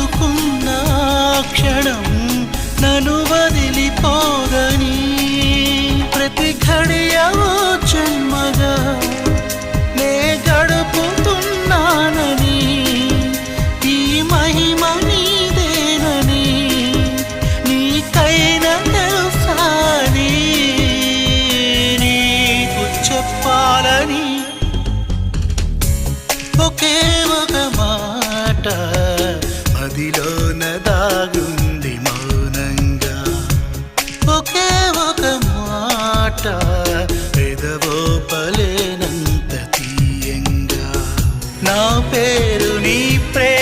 తెలుసుకున్న క్షణం నన్ను వదిలిపోదని ప్రతి ఘడియ జన్మగా నే గడుపుతున్నానని ఈ మహిమ నీదేనని నీకైనా తెలుసాని నీకు చెప్పాలని ఒకే ఒక మాట మదిలోన దాగుంది మౌనంగా. ఒకే ఒక మాట పెదవోపలేనంత తీయంగా. నా పేరు నీ ప్రేమ